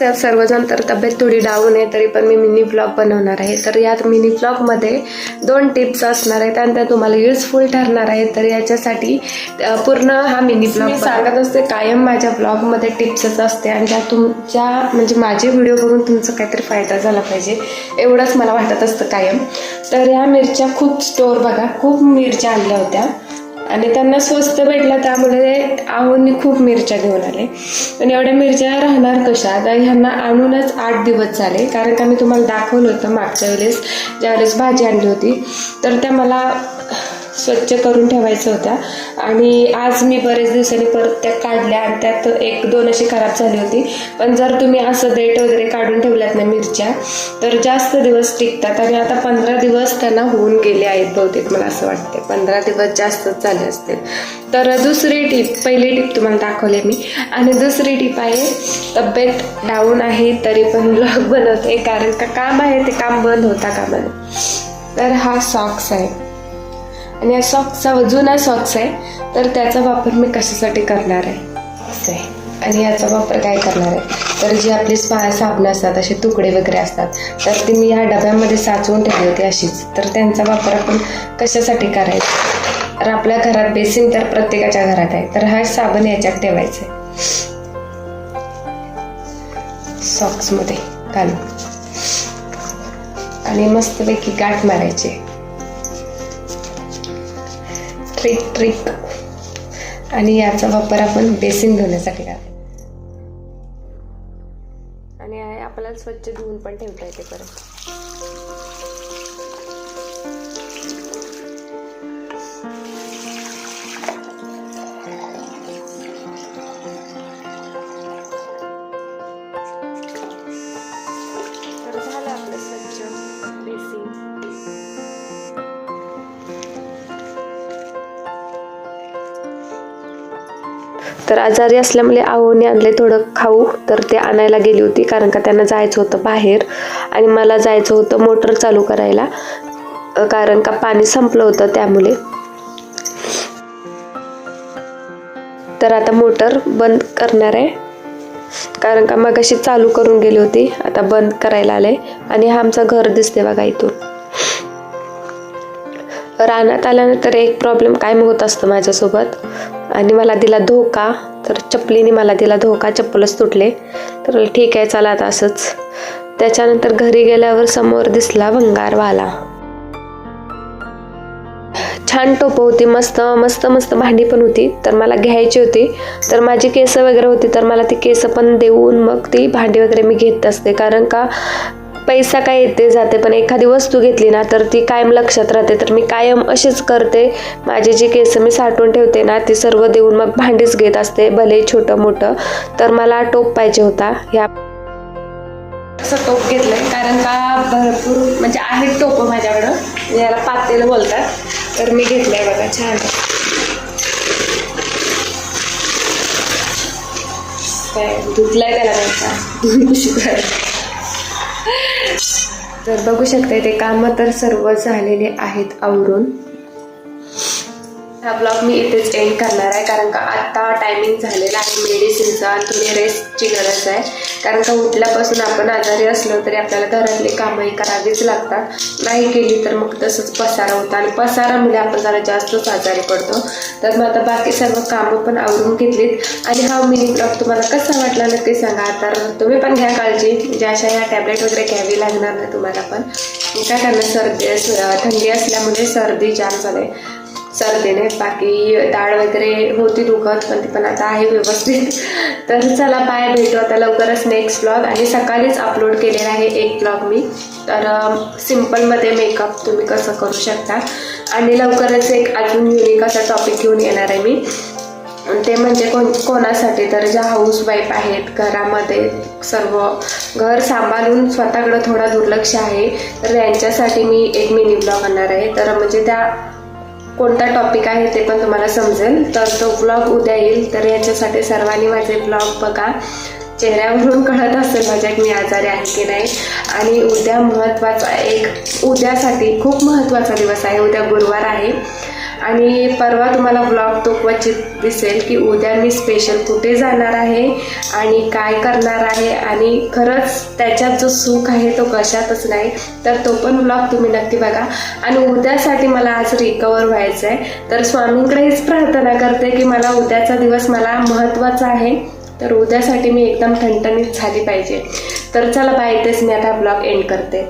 तर सर्वजण तर तब्येत थोडी डाऊन आहे तरी पण मी मिनी ब्लॉग बनवणार आहे. तर यात मिनी ब्लॉगमध्ये दोन टिप्स असणार आहेत आणि त्या तुम्हाला युजफुल ठरणार आहेत. तर याच्यासाठी पूर्ण हा मिनी ब्लॉग सांगत असते कायम माझ्या ब्लॉगमध्ये टिप्सच असते आणि त्या तुमच्या म्हणजे माझे व्हिडिओ बघून तुमचा काहीतरी फायदा झाला पाहिजे. एवढंच मला वाटत असतं कायम. तर ह्या मिरच्या खूप स्टोर बघा. खूप मिरच्या आणल्या होत्या. आणि त्यांना स्वस्त भेटला त्यामुळे आहोंनी खूप मिरच्या घेऊन आले. पण एवढ्या मिरच्या राहणार कशा? आता ह्यांना आणूनच आठ दिवस झाले. कारण का मी तुम्हाला दाखवलं होतं मागच्या वेळेस ज्यावेळेस भाजी आणली होती. तर त्या मला स्वच्छ करून ठेवायचं होत्या. आणि आज मी बरेच दिवसांनी परत त्या काढल्या आणि त्यात एक दोन अशी खराब झाली होती. पण जर तुम्ही असं देठ वगैरे काढून ठेवल्यात ना मिरच्या तर जास्त दिवस टिकतात आणि आता पंधरा दिवस त्यांना होऊन गेले आहेत बहुतेक मला असं वाटते पंधरा दिवस जास्तच झाले असतील. तर दुसरी टीप पहिली टीप तुम्हाला दाखवली मी. आणि दुसरी टीप आहे तब्येत डाऊन आहे तरी पण ब्लॉग बनवते. कारण का काम आहे ते काम बंद होता कामाने तर हा सॉक्स आहे. आणि या सॉक्सचा जुना सॉक्स आहे तर त्याचा वापर मी कशासाठी करणार आहे? असं. आहे आणि याचा वापर काय करणार आहे? तर जी आपली स्पा साबणं असतात असे तुकडे वगैरे असतात तर ती मी या डब्यामध्ये साचवून ठेवली होती अशीच. तर त्यांचा वापर आपण कशासाठी करायचा? तर आपल्या घरात बेसिन तर प्रत्येकाच्या घरात आहे तर हा साबण याच्यात ठेवायचा आहे. सॉक्समध्ये घालून. आणि मस्तपैकी गाठ मारायची ट्रिक ट्रिक. आणि याचा वापर आपण बेसिन धुण्यासाठी करायचा आणि आपल्याला स्वच्छ धुवून पण ठेवता येते परत. तर आजारी असल्यामुळे आहोने आणले थोडं खाऊ. तर ते आणायला गेली होती कारण का त्यांना जायचं होतं बाहेर. आणि मला जायचं होतं मोटर चालू करायला कारण का पाणी संपलं होतं त्यामुळे. तर आता मोटर बंद करणार आहे. कारण का मग अशी चालू करून गेली होती आता बंद करायला आले. आणि हा आमचं घर दिसते बघा इथून. रानात आल्यानंतर एक प्रॉब्लेम कायम होत असतं माझ्यासोबत. आणि मला दिला धोका. तर चपलीने मला दिला धोका चप्पलच तुटले. तर ठीक आहे चला आता असंच. त्याच्यानंतर घरी गेल्यावर समोर दिसला भंगारवाला छान टोपं होती मस्त मस्त मस्त भांडी पण होती. तर मला घ्यायची होती. तर माझी केस वगैरे होती तर मला ती केस पण देऊन मग ती भांडी वगैरे मी घेत असते. कारण का पैसा काय येते जाते पण एखादी वस्तू घेतली ना तर ती कायम लक्षात राहते. तर मी कायम अशीच करते. माझी जे केस मी साठवून ठेवते ना ती सर्व देऊन मग भांडीच घेत असते भले छोटं मोठं. तर मला टोप पाहिजे होता. ह्या असं टोप घेतलंय कारण का भरपूर म्हणजे आहेत टोप माझ्याकडं. याला पातेलं बोलतात. तर मी घेतलंय बघा छान. काय धुतलाय त्याला त्यांचा तर बघू शकता ते कामं तर सर्व झालेले आहेत आवरून. हा ब्लॉग मी इथेच एंड करणार आहे कारण का आत्ता टायमिंग झालेला आहे मेडिसिनचा आणि थोडी रेस्टची गरज आहे. कारण का उठल्यापासून आपण आजारी असलो तरी आपल्याला घरातली कामंही करावीच लागतात. नाही केली तर मग तसंच पसारा होता आणि पसारामुळे आपण जरा जास्तच आजारी पडतो. तर मग आता बाकी सर्व कामं पण आवरून घेतलीत. आणि हा मिनी ब्लॉग तुम्हाला कसा वाटला नक्की सांगा. तर तुम्ही पण घ्या काळजी. म्हणजे अशा ह्या टॅबलेट वगैरे घ्यावी लागणार नाही तुम्हाला पण. काय करणार सर्दी थंडी असल्यामुळे सर्दी जाम झाले. सर्दीने बाकी डाळ वगैरे होती दुखत पण ती पण आता आहे व्यवस्थित. तर चला बाय भेटू आता लवकरच नेक्स्ट ब्लॉग आणि सकाळीच अपलोड केलेला आहे एक ब्लॉग मी. तर सिम्पलमध्ये मेकअप तुम्ही कसं करू शकता. आणि लवकरच एक अजून युनिक असा टॉपिक घेऊन येणार आहे मी. ते म्हणजे कोण कोणासाठी तर ज्या हाऊसवाईफ आहेत घरामध्ये सर्व घर सांभाळून स्वतःकडं थोडा दुर्लक्ष आहे तर यांच्यासाठी मी एक मिनी ब्लॉग आणणार आहे. तर म्हणजे त्या कोणता टॉपिक आहे ते पण तुम्हाला समजेल. तर तो ब्लॉग उद्या येईल. तर याच्यासाठी सर्वांनी माझे ब्लॉग बघा. चेहऱ्यावरून कळत असेल माझ्या मी आजारी आहे की नाही. आणि उद्या महत्त्वाचा एक उद्यासाठी खूप महत्त्वाचा दिवस आहे. उद्या गुरुवार आहे. आणि परवा तुम्हाला ब्लॉग तो क्वचित दिसेल की उद्या मी स्पेशल कुठे जाणार आहे आणि काय करणार आहे आणि खरंच त्याच्यात जो सुख आहे तो कशातच नाही. तर तो पण ब्लॉग तुम्ही नक्की बघा. आणि उद्यासाठी मला आज रिकवर व्हायचं आहे तर स्वामींकडे हीच प्रार्थना करते की मला उद्याचा दिवस मला महत्त्वाचा आहे. तर उद्यासाठी मी एकदम ठणठणीत झाली पाहिजे. तर चला बाय तेच मी आता ब्लॉग एंड करते.